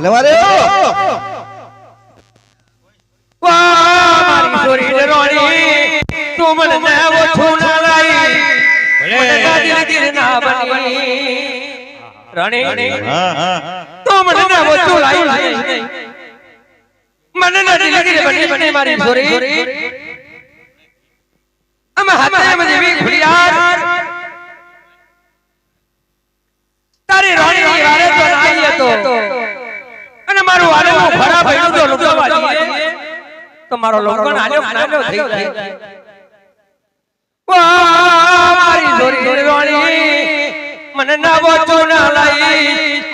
ભલે મારે. વાહ મારી છોરી ડરોણી તું મને ના છોના ના લાઈ મને ના દિલગીર ના બની. રાણી. હા હા તું મને ના છોલાઈ લાઈ મને નથી લગી બની બની મારી છોરી અમે હાથે માં જેવી ખુડિયાર તારી રાણી વારે તો નાઈ હતો અને ખરાબ ભઈનું તો લુગડવા જઈએ તો મારો લોકણ આલ્યો નાલ્યો થઈ જાય. વાહ મારી છોરી રાણી મને ના વોચો ના લાઈ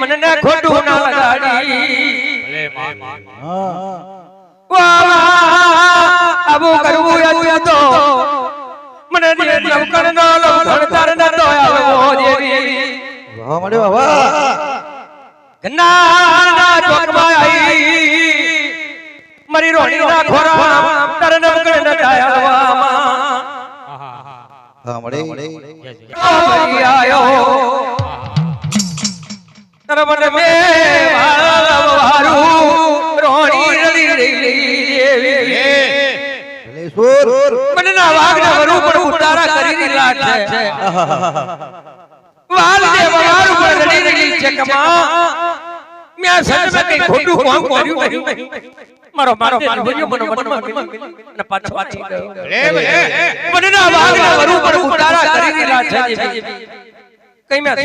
મને ના ખોટું ના લગાડી હા વાહ વાહ આવું કરવું હતું તો. મને લોકણ નો લોકણ તાર ન તો આવો જેવી. વાહ મળ્યો વાહ. ગન્ના મારી રોણી ના ખોરા તાર લવકણ ન તાયાવામાં મે રોણી રડી મને ના વાગના વરુ પર ઉતારા કરી લાટ છે. વાલ દે વવાર ઉપર રડી રડી છે કમા. મે સચ કઈ ખોટું કામ કર્યું નહીં મારો મારો મારો ભર્યો મનો મનમાં અને પાછો પાછી ગયો મને ના વાગના વરુ પર ઉતારા કરી લાટ છે કઈ મે સચ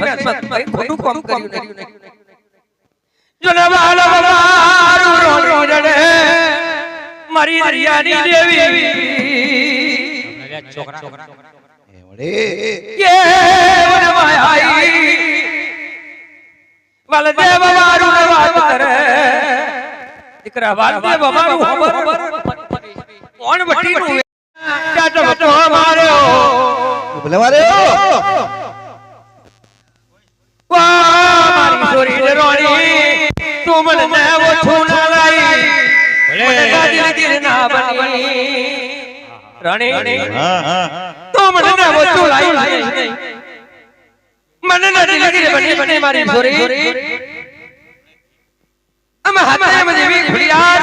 કઈ ખોટું કામ કર્યું નહીં જો ના વાલ વવાર રોણી રડે મારી દરિયાની દેવી એ મળે કે વનમાઈ વલદેવ વારું ને વાત કરે દીકરા વાલદેવ અમારું ખબર કોણ વટી નું ચાટો વટો માર્યો ભલે મારે મારી છોરી ડરોણી તું મને ના ઓછું લાઈ મને ના દિલગીર ના બની રાણી હા હા. મને ના ઓછું મને ના દિલગીર બની બની મારી છોરી અમે હાથે માં જેવી ખુડિયાર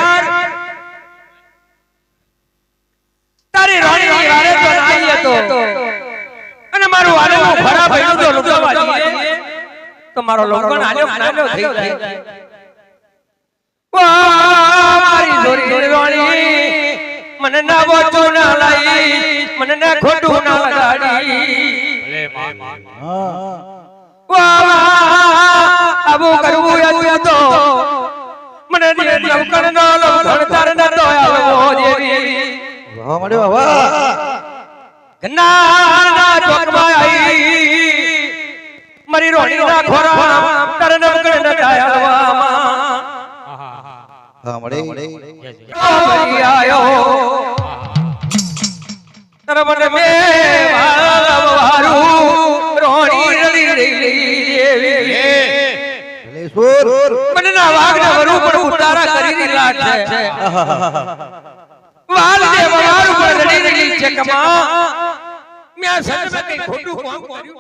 તારી રાણી વારે તો નાઈ હતો અને મારું વારે તો તો મારો આલ્યો થઈ જાય. મને ના બોચો ના લાઈ. મને ના ખોટું ના લગાડી. હા વાહ આવું કરવું હતું તો. મને લવકણ નો લવકણ તાર ન તો આવો દેવી વાહ મળે વાહ. ગન્ના ના ચોકમાં આઈ. મારી રોણી ના ખોરા તાર લવકણ ન તાયાવામાં હા મળે. મરી આયો તાર મને મે વારું રોણી રડી રડી દેવી ભલે સુર મને વાગના વરુ પર ઉતારા કરી લાટ છે. વાલ દે વવાર ઉપર રડી રડી છે કમા. મે સચ કઈ ખોટું કામ કર્યું?